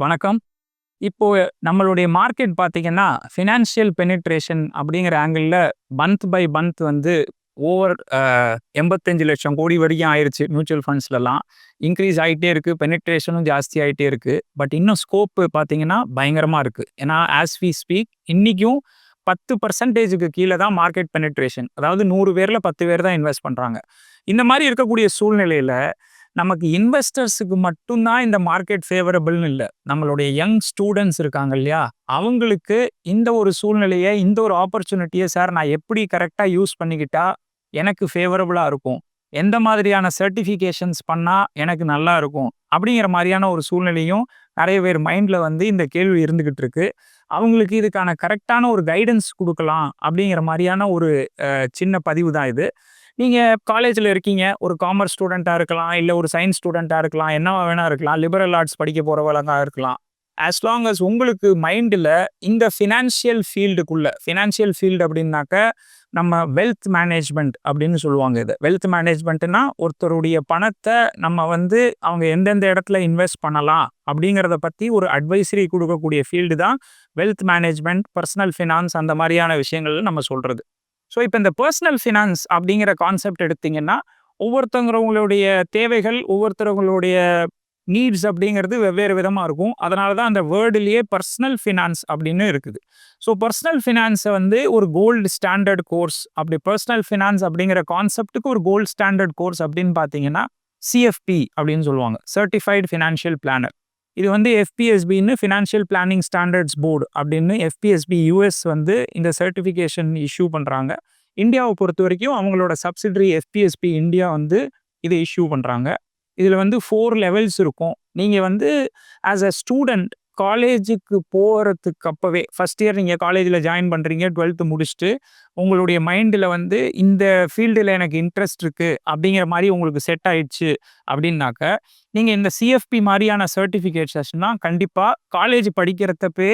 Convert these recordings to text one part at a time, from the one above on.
வணக்கம். இப்போ நம்மளுடைய மார்க்கெட் பார்த்தீங்கன்னா, ஃபினான்ஷியல் பெனிட்ரேஷன் அப்படிங்கிற ஆங்கிளில் மந்த் பை மந்த் வந்து ஓவர் எண்பத்தஞ்சு லட்சம் கோடி வரைக்கும் ஆயிடுச்சு மியூச்சுவல் ஃபண்ட்ஸ்லலாம். இன்க்ரீஸ் ஆகிட்டே இருக்கு. பெனிட்ரேஷனும் ஜாஸ்தி ஆகிட்டே இருக்குது பட் இன்னும் ஸ்கோப்பு பார்த்தீங்கன்னா, பயங்கரமாக இருக்குது ஏன்னா, ஆஸ் வி ஸ்பீக் இன்றைக்கும் பத்து பர்சன்டேஜுக்கு கீழே தான் மார்க்கெட் பெனிட்ரேஷன். அதாவது நூறு பேரில் பத்து பேர் தான் இன்வெஸ்ட் பண்ணுறாங்க இந்த மாதிரி இருக்கக்கூடிய சூழ்நிலையில் நமக்கு இன்வெஸ்டர்ஸுக்கு மட்டும் தான் இந்த மார்க்கெட் ஃபேவரபிள்னு இல்லை நம்மளுடைய யங் ஸ்டூடெண்ட்ஸ் இருக்காங்க இல்லையா? அவங்களுக்கு இந்த ஒரு சூழ்நிலையை இந்த ஒரு ஆப்பர்ச்சுனிட்டியை சார் நான் எப்படி கரெக்டாக யூஸ் பண்ணிக்கிட்டா எனக்கு ஃபேவரபுளாக இருக்கும்? எந்த மாதிரியான சர்டிஃபிகேஷன்ஸ் பண்ணால் எனக்கு நல்லா இருக்கும்? அப்படிங்கிற மாதிரியான ஒரு சூழ்நிலையும் நிறைய பேர் மைண்டில் வந்து இந்த கேள்வி இருந்துக்கிட்டு இருக்கு. அவங்களுக்கு இதுக்கான கரெக்டான ஒரு கைடன்ஸ் கொடுக்கலாம் அப்படிங்கிற மாதிரியான ஒரு சின்ன பதிவு தான் இது. நீங்கள் காலேஜில் இருக்கீங்க. ஒரு காமர்ஸ் ஸ்டூடெண்ட்டாக இருக்கலாம், இல்லை ஒரு சயின்ஸ் ஸ்டூடெண்ட்டாக இருக்கலாம், என்னவா வேணா இருக்கலாம். லிபரல் ஆர்ட்ஸ் படிக்க போகிறவங்களாக இருக்கலாம். ஆஸ் லாங் அஸ் உங்களுக்கு மைண்டில் இந்த ஃபினான்ஷியல் ஃபீல்டுக்குள்ளே ஃபினான்ஷியல் ஃபீல்டு அப்படின்னாக்க, நம்ம வெல்த் மேனேஜ்மெண்ட் அப்படின்னு சொல்லுவாங்க இது வெல்த் மேனேஜ்மென்ட்னா, ஒருத்தருடைய பணத்தை நம்ம வந்து அவங்க எந்தெந்த இடத்துல இன்வெஸ்ட் பண்ணலாம் அப்படிங்கிறத பற்றி ஒரு அட்வைசரி கொடுக்கக்கூடிய ஃபீல்டு தான் வெல்த் மேனேஜ்மெண்ட் பர்சனல் ஃபினான்ஸ் அந்த மாதிரியான விஷயங்கள்ல நம்ம சொல்கிறது ஸோ, இப்போ இந்த பர்சனல் ஃபினான்ஸ் அப்படிங்கிற கான்செப்ட் எடுத்தீங்கன்னா, ஒவ்வொருத்தவங்கிறவங்களுடைய தேவைகள், ஒவ்வொருத்தவங்களுடைய நீட்ஸ் அப்படிங்கிறது வெவ்வேறு விதமாக இருக்கும். அதனால தான் அந்த வேர்டுலேயே பர்சனல் ஃபினான்ஸ் அப்படின்னு இருக்குது. ஸோ, பர்சனல் ஃபினான்ஸை வந்து ஒரு கோல்டு ஸ்டாண்டர்ட் கோர்ஸ் அப்படி பர்சனல் ஃபினான்ஸ் அப்படிங்கிற கான்செப்டுக்கு ஒரு கோல்ட் ஸ்டாண்டர்ட் கோர்ஸ் அப்படின்னு பார்த்தீங்கன்னா, சிஎஃப்பி அப்படின்னு சொல்லுவாங்க. Certified financial planner. இது வந்து எஃபிஎஸ்பின்னு ஃபினான்ஷியல் பிளானிங் ஸ்டாண்டர்ட்ஸ் போர்டு அப்படின்னு எஃபிஎஸ்பி யூஎஸ் வந்து இந்த சர்டிஃபிகேஷன் இஷ்யூ இந்தியாவை பொறுத்த வரைக்கும் அவங்களோட சப்சிடரி எஃபிஎஸ்பி இந்தியா வந்து இதை இஷ்யூ பண்ணுறாங்க இதில் வந்து ஃபோர் லெவல்ஸ் இருக்கும். நீங்கள் வந்து ஆஸ் அ ஸ்டூடெண்ட் காலேஜுக்கு போகிறதுக்கு அப்போவே ஃபர்ஸ்ட் இயர் நீங்கள் காலேஜில் ஜாயின் பண்ணுறீங்க டுவெல்த்து முடிச்சுட்டு உங்களுடைய மைண்டில் வந்து இந்த ஃபீல்டில் எனக்கு இன்ட்ரெஸ்ட் இருக்குது அப்படிங்கிற மாதிரி உங்களுக்கு செட் ஆயிடுச்சு அப்படின்னாக்க, நீங்கள் இந்த சிஎஃப்பி மாதிரியான சர்டிஃபிகேஷன்ஸ்லாம் கண்டிப்பாக காலேஜ் படிக்கிறதப்பே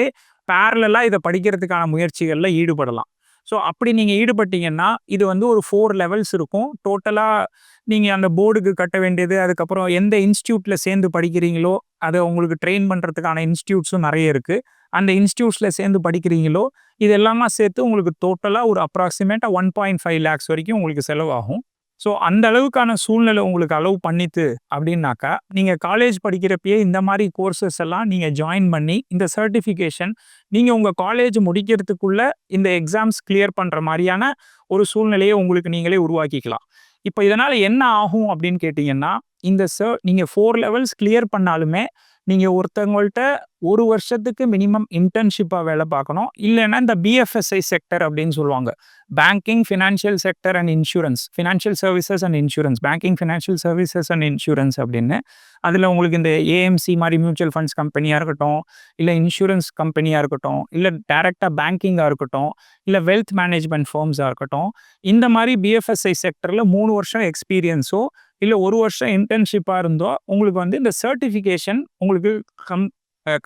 பேரலாக இதை படிக்கிறதுக்கான முயற்சிகளில் ஈடுபடலாம். ஸோ, அப்படி நீங்கள் ஈடுபட்டீங்கன்னா, இது வந்து ஒரு ஃபோர் லெவல்ஸ் இருக்கும். டோட்டலாக நீங்கள் அந்த போர்டுக்கு கட்ட வேண்டியது, அதுக்கப்புறம் எந்த இன்ஸ்டியூட்டில் சேர்ந்து படிக்கிறீங்களோ, அதை உங்களுக்கு ட்ரெயின் பண்ணுறதுக்கான இன்ஸ்டியூட்ஸும் நிறைய இருக்குது அந்த இன்ஸ்டியூட்ஸில் சேர்ந்து படிக்கிறீங்களோ, இது எல்லாமே சேர்த்து உங்களுக்கு டோட்டலாக ஒரு அப்ராக்சிமேட்டாக ஒன் பாயிண்ட் ஃபைவ் லேக்ஸ் வரைக்கும் உங்களுக்கு செலவாகும். ஸோ, அந்த அளவுக்கான சூழ்நிலை உங்களுக்கு அலோவ் பண்ணித்து அப்படின்னாக்கா, நீங்கள் காலேஜ் படிக்கிறப்பயே இந்த மாதிரி கோர்ஸஸ் எல்லாம் நீங்கள் ஜாயின் பண்ணி, இந்த சர்டிஃபிகேஷன் நீங்கள் உங்கள் காலேஜ் முடிக்கிறதுக்குள்ள இந்த எக்ஸாம்ஸ் கிளியர் பண்ணுற மாதிரியான ஒரு சூழ்நிலையை உங்களுக்கு நீங்களே உருவாக்கிக்கலாம். இப்போ இதனால் என்ன ஆகும் அப்படின்னு கேட்டிங்கன்னா இந்த ச நீங்கள் ஃபோர் லெவல்ஸ் கிளியர் பண்ணாலுமே, நீங்கள் ஒருத்தவங்கள்ட்ட ஒரு வருஷத்துக்கு மினிமம் இன்டர்ன்ஷிப்பாக வேலை பார்க்கணும். இல்லைன்னா இந்த பிஎஃப்எஸ்ஐ செக்டர் அப்படின்னு சொல்லுவாங்க. Banking, financial sector and insurance. Financial services and insurance. Banking, financial services and insurance அப்படின்னு. அதில் உங்களுக்கு இந்த ஏஎம்சி மாதிரி மியூச்சுவல் ஃபண்ட்ஸ் கம்பெனியாக இருக்கட்டும், இல்லை இன்சூரன்ஸ் கம்பெனியாக இருக்கட்டும், இல்லை டேரெக்டாக பேங்கிங்காக இருக்கட்டும், இல்லை வெல்த் மேனேஜ்மெண்ட் ஃபார்ம்ஸாக இருக்கட்டும். இந்த மாதிரி பிஎஃப்எஸ்ஐ செக்டரில் மூணு வருஷம் எக்ஸ்பீரியன்ஸோ, இல்லை ஒரு வருஷம் இன்டர்ன்ஷிப்பாக இருந்தோ, உங்களுக்கு வந்து இந்த சர்டிஃபிகேஷன் உங்களுக்கு கம்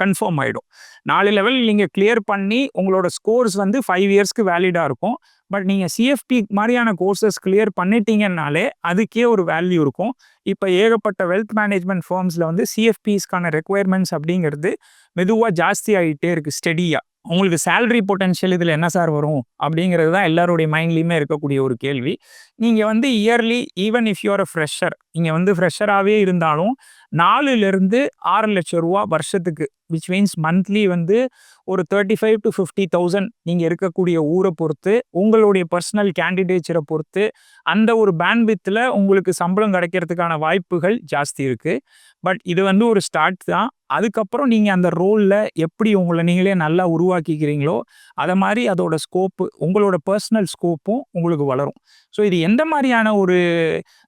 கன்ஃபார்ம் ஆகிடும் நாலு லெவல் நீங்கள் கிளியர் பண்ணி உங்களோட ஸ்கோர்ஸ் வந்து ஃபைவ் இயர்ஸ்க்கு வேலிடாக இருக்கும். பட் நீங்கள் சிஎஃப்பி மாதிரியான கோர்ஸஸ் கிளியர் பண்ணிட்டீங்கன்னாலே, அதுக்கே ஒரு வேல்யூ இருக்கும். இப்போ ஏகப்பட்ட வெல்த் மேனேஜ்மெண்ட் ஃபார்ம்ஸில் வந்து சிஎஃப்பிஸ்க்கான ரெக்குயர்மெண்ட்ஸ் அப்படிங்கிறது மெதுவாக ஜாஸ்தி ஆகிட்டே இருக்குது ஸ்டெடியாக உங்களுக்கு சேலரி பொட்டன்ஷியல் இதில் என்ன சார் வரும்? அப்படிங்கிறது தான் எல்லாருடைய மைண்ட்லேயுமே இருக்கக்கூடிய ஒரு கேள்வி. நீங்கள் வந்து early even if you're a fresher நீங்கள் வந்து ஃப்ரெஷராகவே இருந்தாலும், நாலுலேருந்து ஆறு லட்சம் ரூபா வருஷத்துக்கு விச் மீன்ஸ் மந்த்லி வந்து ஒரு thirty five to fifty thousand நீங்கள் இருக்கக்கூடிய ஊரை பொறுத்து, உங்களுடைய பர்சனல் கேண்டிடேச்சரை பொறுத்து, அந்த ஒரு பேண்ட்வித்ல உங்களுக்கு சம்பளம் கிடைக்கிறதுக்கான வாய்ப்புகள் ஜாஸ்தி இருக்குது பட் இது வந்து ஒரு ஸ்டார்ட் தான். அதுக்கப்புறம் நீங்கள் அந்த ரோலில் எப்படி உங்களை நீங்களே நல்லா உருவாக்கிக்கிறீங்களோ, அதை மாதிரி அதோட ஸ்கோப்பு உங்களோட பர்சனல் ஸ்கோப்பும் உங்களுக்கு வளரும். ஸோ, இது எந்த மாதிரியான ஒரு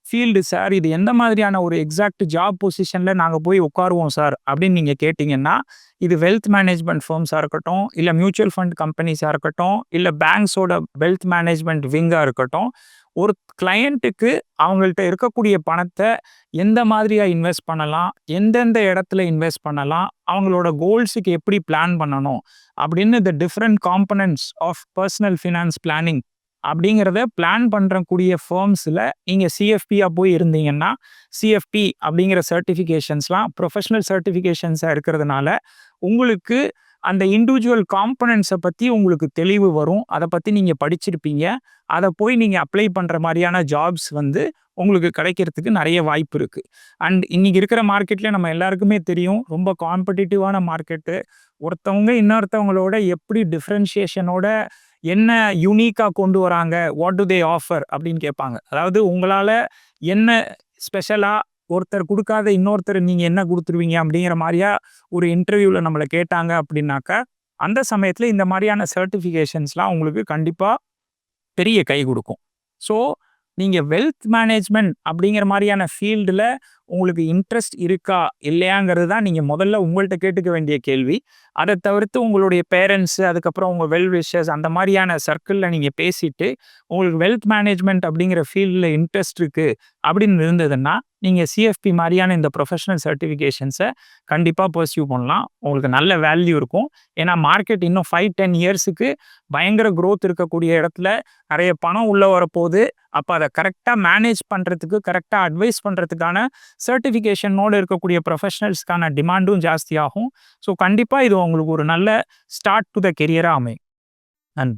ஃபீல்டு சார்? இது எந்த மாதிரியான ஒரு எக்ஸாக்ட் ஜாப் பொசிஷனில் நாங்கள் போய் உட்காருவோம் சார்? அப்படின்னு நீங்கள் கேட்டிங்கன்னா இது வெல்த் மேனேஜ்மெண்ட் ஃபார்ம்ஸாக இருக்கட்டும், இல்லை மியூச்சுவல் ஃபண்ட் கம்பெனிஸாக இருக்கட்டும், இல்லை பேங்க்ஸோட வெல்த் மேனேஜ்மெண்ட் விங்காக இருக்கட்டும். ஒரு கிளையண்ட்டுக்கு அவங்கள்ட்ட இருக்கக்கூடிய பணத்தை எந்த மாதிரியாக இன்வெஸ்ட் பண்ணலாம்? எந்தெந்த இடத்துல இன்வெஸ்ட் பண்ணலாம்? அவங்களோட கோல்ஸுக்கு எப்படி பிளான் பண்ணணும்? அப்படின்னு the different components of personal finance planning அப்படிங்கிறத பிளான் பண்ணுறக்கூடிய ஃபேர்ம்ஸில் நீங்கள் சிஎஃபியாக போய் இருந்தீங்கன்னா சிஎஃப்பி அப்படிங்கிற சர்டிஃபிகேஷன்ஸ்லாம் ப்ரொஃபஷனல் சர்டிஃபிகேஷன்ஸாக இருக்கிறதுனால உங்களுக்கு அந்த இண்டிவிஜுவல் காம்பனன்ட்ஸை பற்றி உங்களுக்கு தெளிவு வரும். அதை பற்றி நீங்கள் படிச்சிருப்பீங்க. அதை போய் நீங்கள் அப்ளை பண்ணுற மாதிரியான ஜாப்ஸ் வந்து உங்களுக்கு கிடைக்கிறதுக்கு நிறைய வாய்ப்பு இருக்குது அண்ட் இன்றைக்கி இருக்கிற மார்க்கெட்டில் நம்ம எல்லாருக்குமே தெரியும். ரொம்ப காம்படிட்டிவான மார்க்கெட்டு ஒருத்தவங்க இன்னொருத்தவங்களோட எப்படி டிஃப்ரென்ஷியேஷனோட என்ன யூனிக்காக கொண்டு வராங்க? வாட் டு தே ஆஃபர் அப்படின்னு கேட்பாங்க. அதாவது உங்களால் என்ன ஸ்பெஷலாக ஒருத்தர் கொடுக்காத இன்னொருத்தர் நீங்கள் என்ன கொடுத்துருவீங்க அப்படிங்கிற மாதிரியா ஒரு இன்டர்வியூவில் நம்மளை கேட்டாங்க அப்படின்னாக்கா அந்த சமயத்தில் இந்த மாதிரியான சர்டிஃபிகேஷன்ஸ்லாம் உங்களுக்கு கண்டிப்பாக பெரிய கை கொடுக்கும். ஸோ நீங்கள் வெல்த் மேனேஜ்மெண்ட் அப்படிங்கிற மாதிரியான ஃபீல்டில் உங்களுக்கு இன்ட்ரெஸ்ட் இருக்கா இல்லையாங்கிறது தான் நீங்கள் முதல்ல உங்கள்கிட்ட கேட்டுக்க வேண்டிய கேள்வி. அதை தவிர்த்து உங்களுடைய பேரண்ட்ஸு அதுக்கப்புறம் உங்கள் வெல் விஷஸ் அந்த மாதிரியான சர்க்கிளில் நீங்கள் பேசிட்டு உங்களுக்கு வெல்த் மேனேஜ்மெண்ட் அப்படிங்கிற ஃபீல்டில் இன்ட்ரெஸ்ட் இருக்குது அப்படின்னு இருந்ததுன்னா நீங்கள் சிஎஃப்பி மாதிரியான இந்த ப்ரொஃபஷனல் சர்டிஃபிகேஷன்ஸை கண்டிப்பாக பர்சியூ பண்ணலாம். உங்களுக்கு நல்ல வேல்யூ இருக்கும். ஏன்னா மார்க்கெட் இன்னும் ஃபைவ் டென் இயர்ஸுக்கு பயங்கர க்ரோத் இருக்கக்கூடிய இடத்துல நிறைய பணம் உள்ளே வரப்போகுது. அப்போ அதை கரெக்டாக மேனேஜ் பண்ணுறதுக்கு கரெக்டாக அட்வைஸ் பண்ணுறதுக்கான சர்டிஃபிகேஷனோடு இருக்கக்கூடிய ப்ரொஃபஷனல்ஸ்க்கான டிமாண்டும் ஜாஸ்தியாகும். ஸோ கண்டிப்பாக இது உங்களுக்கு ஒரு நல்ல ஸ்டார்ட் டு த கெரியராக அமையும்.